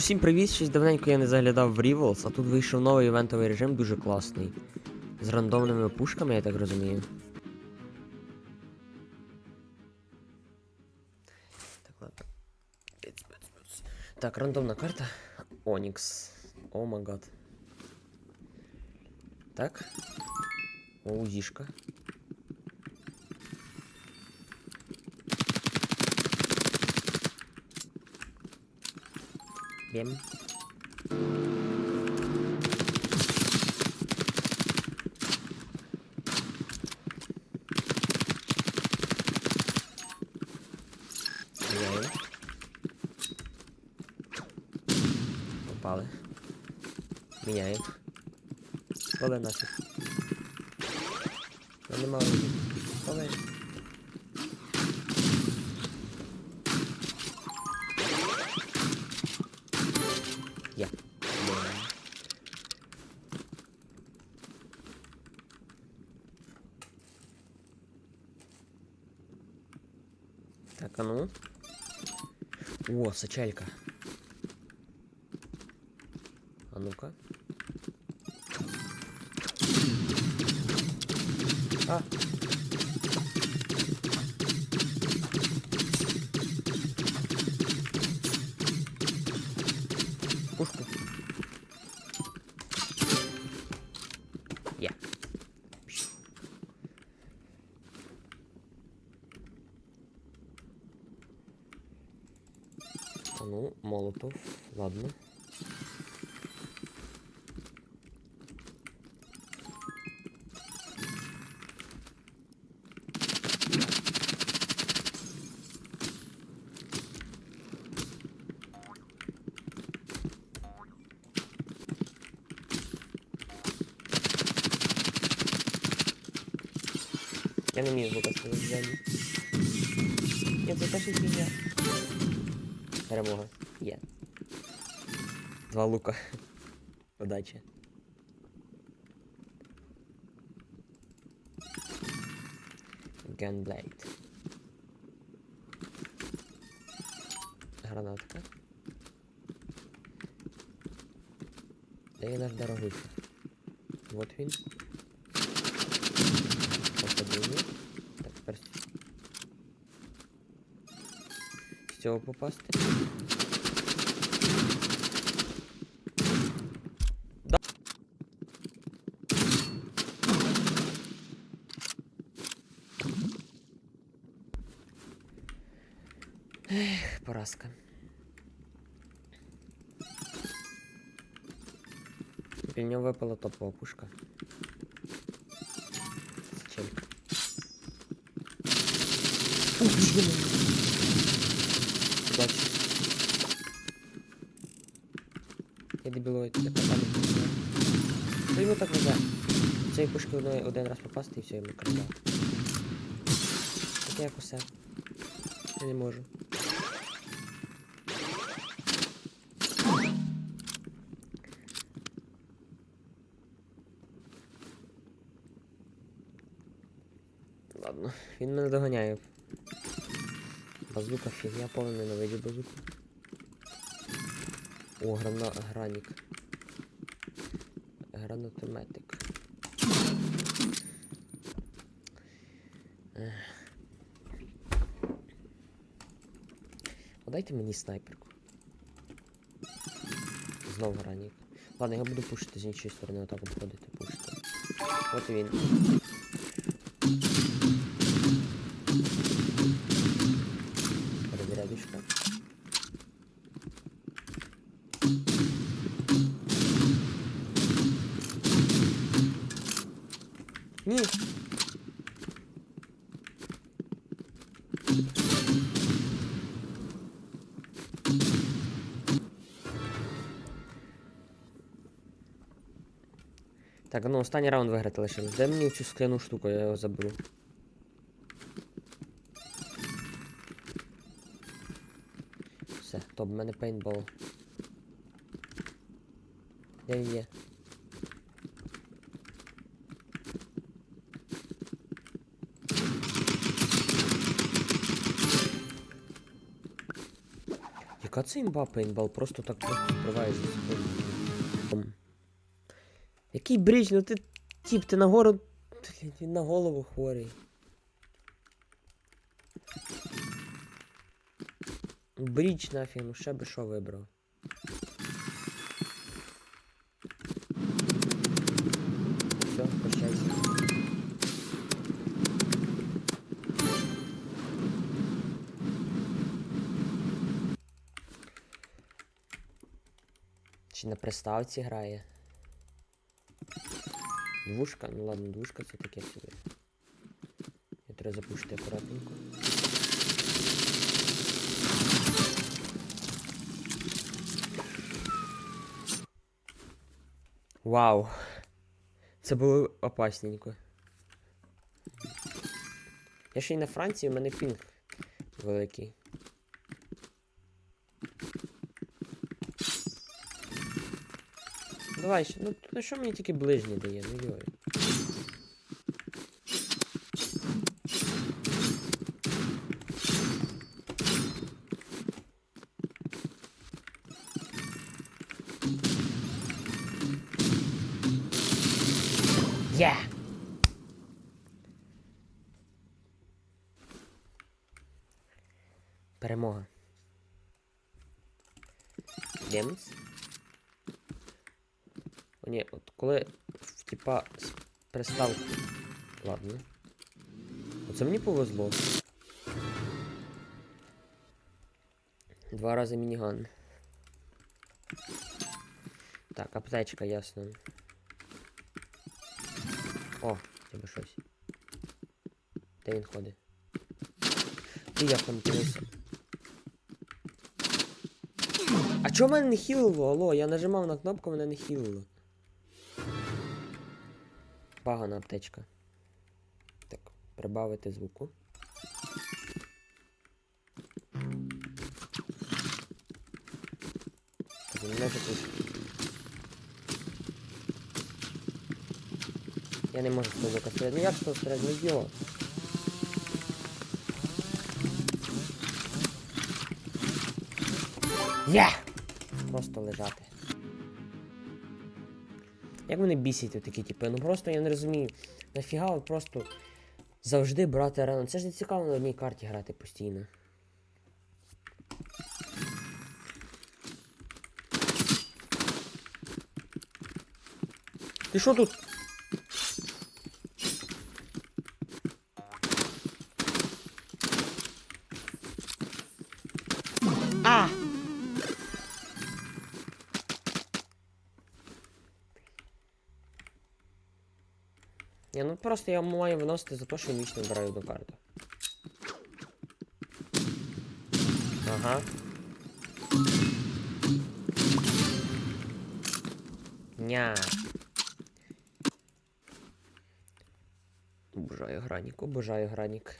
Всім привіт! Щось давненько я не заглядав в Rivals, а тут вийшов новий івентовий режим, дуже класний. З рандомними пушками, я так розумію. Так, ладно. Биц, биц, биц. Так, рандомна карта. Онікс. О май гад. Так. О, mesmo. Opala. Minha info. Vou é nossa. Animal. É olha. О, сачелька. А ну-ка. А. Ладно. Я не вмію звука сказати взагалі. Ні, це теж фігня. Перемога. Є. Два лука. Удачі. Gunblade. Гранатка. Де є наш дорогуша? Вот він. Попадіння. Так, тепер з- з цього попасти. Поразка. Для нього випала топова пушка. Челька. Удачі. Я дебілоїд, я попаду. Що йому так везе? Цієї пушки один, раз попасти і все йому краса. Так як усе. Я не можу. Базука фігня, повна ненавиджу базуку. О, грана... гранік. Гранатометик. Дайте мені снайперку. Знов гранік. Ладно, я буду пушити з іншої сторони, отак обходити, пушити. От він. Так, ну останній раунд виграти лишилось. Дай мені цю скляну штуку, я його заберу. Все, топ, в мене пейнтбол. Де він є? Яка це імба пейнтбол? Просто так просто секунду. Який бріч, ну ти тіп, ти нагору. Блін, він на голову хворий. Бріч нафіг, ну ще би що вибрав. Все, прощайся. Чи на приставці грає? Двушка? Ну ладно, двушка це таке собі. Я треба запушити акуратненько. Вау. Це було опасненько. Я ще й на Франції, у мене пінг великий. Давай, ще- ну, ну що мені тільки ближній дає, ну йой. Є! Перемога. Демс. Ні, от коли типа приставку. Ладно. Оце мені повезло. Два рази мініган. Так, аптечка, ясно. О, тебе щось. Де він ходить? Як там колись? А чого мене не хілило? Алло, я нажимав на кнопку, мене не хілило. Пагана аптечка. Так, прибавити звуку. Я не можу з того звука. Ну як з того стріляти? Ну йо. Є! Просто лежати. Як вони бісять такі типи? Ну просто я не розумію. Нафіга от просто завжди брати арену. Це ж не цікаво на одній карті грати постійно. Ти що тут? Просто я маю виносити за те, що ніч не браю до карти. Ага. Ня. Обожаю гранік, обожаю гранік.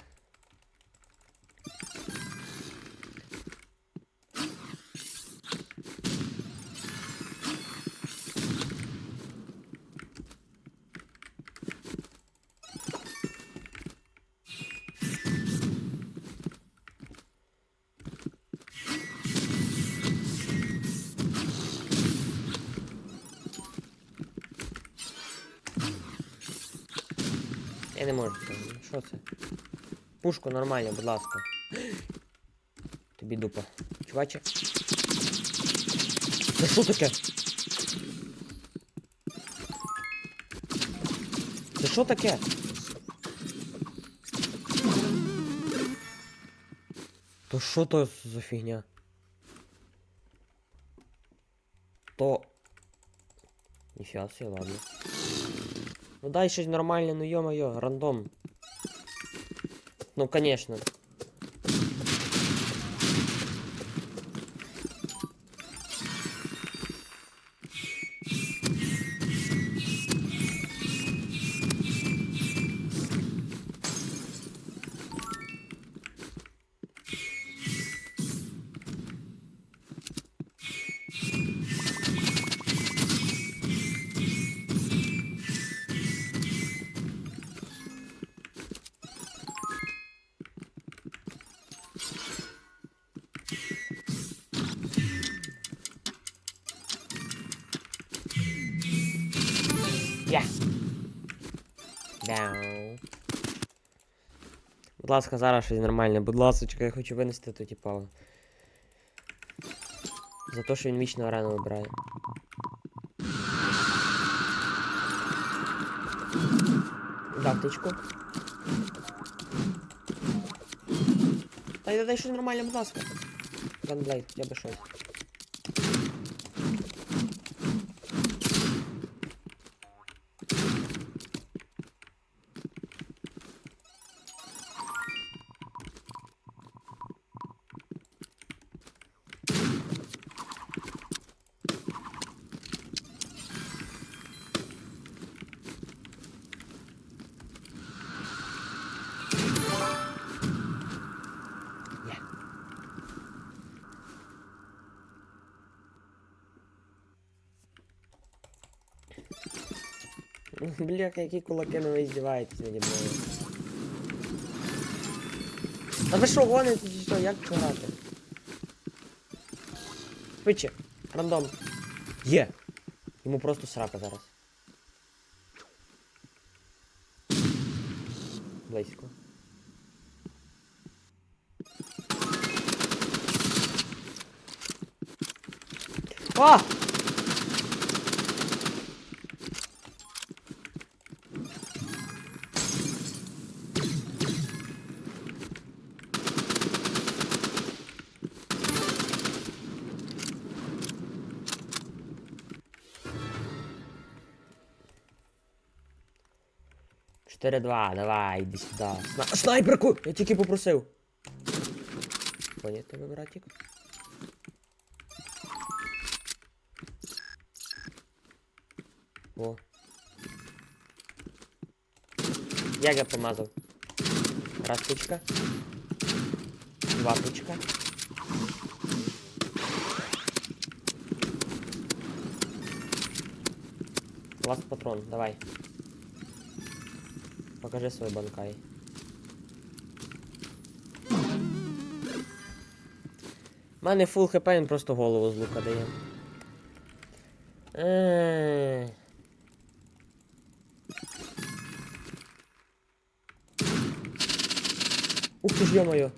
Я не можу Що це? Пушку нормально, будь ласка. Тобі дупа. Чуваче. Це що таке? Це що таке? То що то за фігня? То. Ніфіга собі, ладно. Ну дай щось нормальне, ну ё-моё, рандом. Ну, конечно. Будь ласка, зараз щось нормальне. Будь ласка, я хочу винести то типа. За те, що він вічно арену обирає. Да, птичку. Дай, дай щось нормальне, будь ласка. Ганблейд, хоча б щось. Бляха, які кулаки ну ви здіваєтесь наді мною. А ви що, гоните чи що? Як грати? Швидше. Рандом. Є. Йому просто срака зараз. Близько. А! Чотири-два, давай, іди сюди. Сна... Снайперку! Я тільки попросив. Поняв тебе, братик? О. Як я помазав? Раз пучка. Два пучка. Ласт патрон, давай. Покажи свой банкай. У мене фул хп, він просто голову з лука дає. Еее. Ух ти ж ё-моё.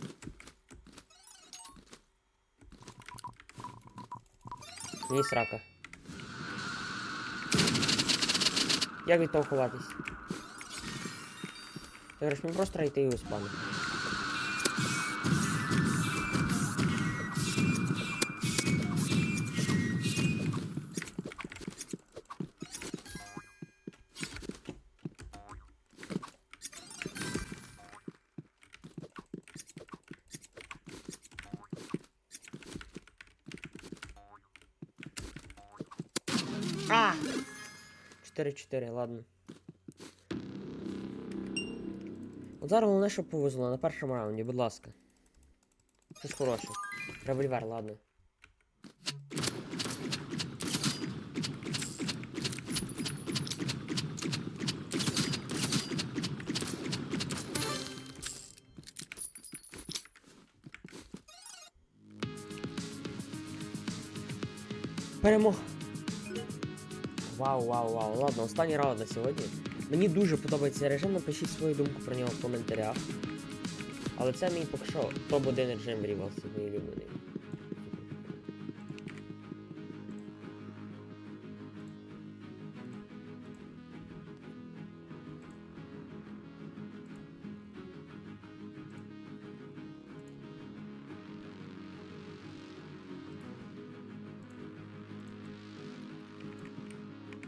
Мені срака. Як від того ховатись? Ти говориш, мені просто треба йти його спамити. А! 4-4, ладно. От зараз головне, щоб повезло на першому раунді, будь ласка. Щось хороше. Револьвер, ладно. Перемога. Вау, вау, вау. Ладно, останній раунд на сьогодні. Мені дуже подобається режим, напишіть свою думку про нього в коментарях. Але це мій поки що топ-1 режим в Rivals, мій улюблений.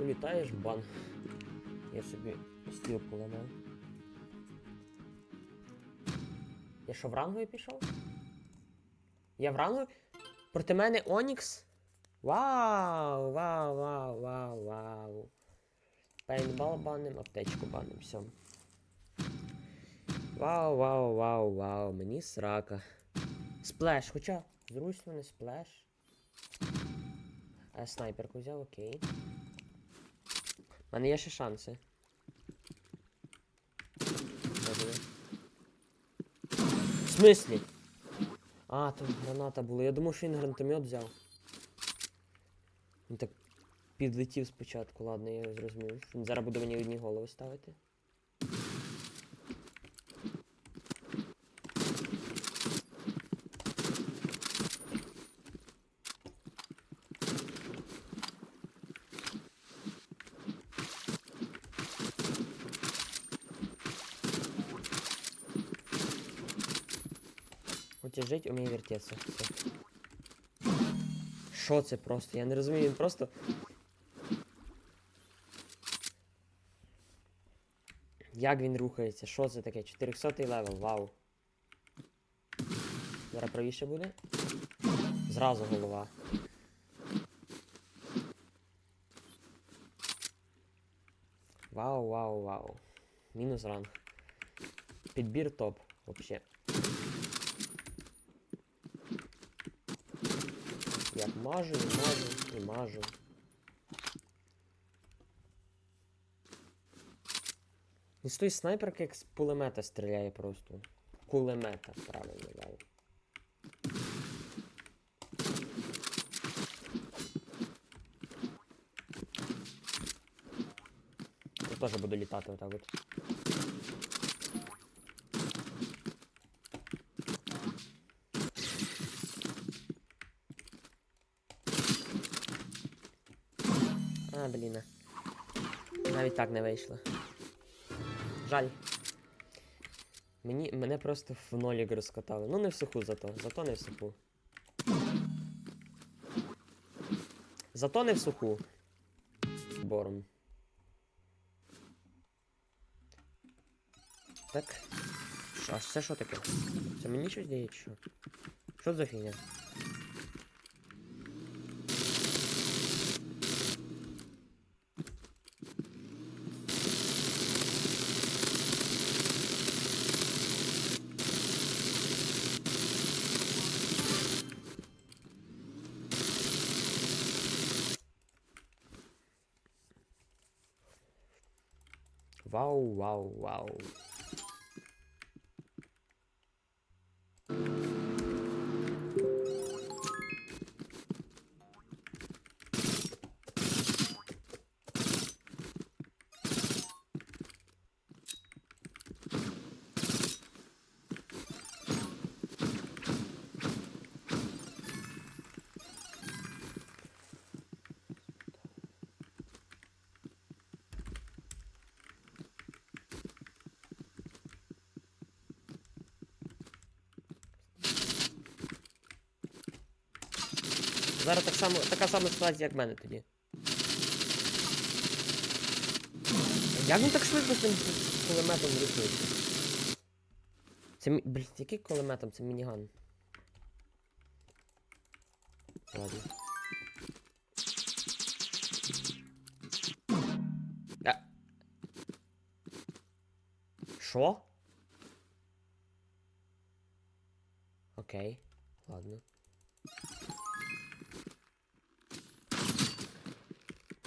Улітаєш бан. Я собі стіл поламав. Я що в рангою пішов? Я в рангою? Проти мене Онікс? Вау! Вау, вау, вау, вау. Пейнтбал баним, аптечку баним, все. Вау, вау, вау, вау, мені срака. Сплеш, хоча зручно не сплеш. А снайперку взяв, окей. У мене є ще шанси. В смислі? А, там граната була. Я думав, що він гранатомет взяв. Він так підлетів спочатку, ладно, я його зрозумів. Він зараз буде мені одні голови ставити. Хоче уміє вертеться. Що це просто? Я не розумію, він просто. Як він рухається? Що це таке? 400 левел, вау. Зараз правіше буде. Зразу голова. Вау, вау, вау. Мінус ранг. Підбір топ, вообще. Як мажу, і мажу, і мажу. Ну, з тої снайперки як з пулемета стріляє просто. Кулемета, правильно, вау. Я теж буду літати отак от. А, блін. Навіть так не вийшло. Жаль. Мені, мене просто в нолік розкатали. Ну не в суху зато. Зато не в суху. Зато не в суху. Бором. Так. А це що таке? Це мені щось дає, що? Що за фігня? Вау, вау, Зараз так само, така сама ситуація, як в мене тоді. Як він так швидко з цим кулеметом рухається? Це мі... Блін, який кулеметом? Це мініган. Ладно. А. Що? Окей, ладно.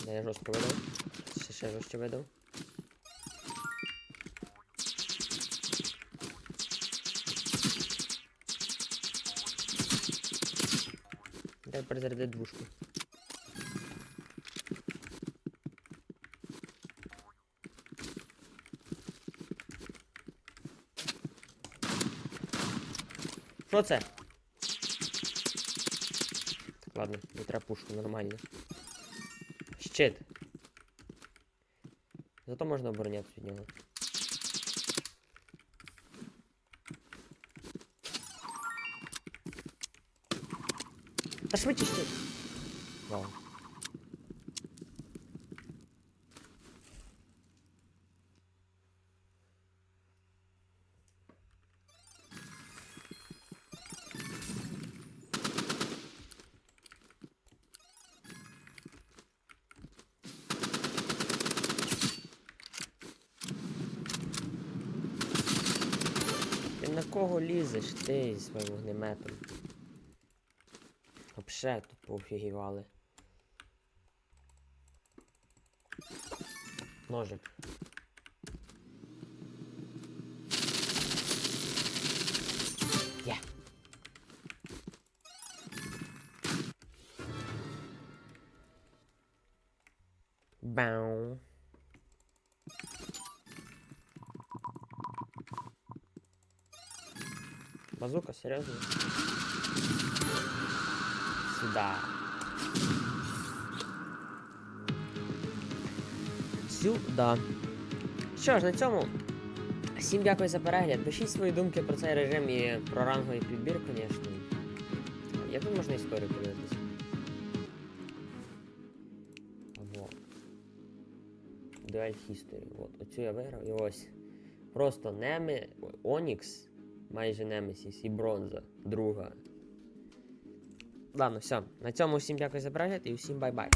Я жорстко видав. Ще, ще жорстче видав. Дай перезарядити двушку. Що це? Ладно, не пушку, нормально. Щит. Зато можна оборонятися від нього. Та швидше щит. Вау. Кого лізеш ти зі своїм вогнеметом? Вообще тут пофігівали. Ножик. Базука, серйозно? Сюда. Сюда. Що ж, на цьому. Всім дякую за перегляд. Пишіть свої думки про цей режим і про ранговий підбір, звісно. Як тут можна історію подивитися? Вот. Dual History. От, оцю я виграв. І ось. Просто Неме... Онікс, майже Немесіс і бронза. Друга. Ладно, все. На цьому всім дякую за перегляд і всім бай-бай.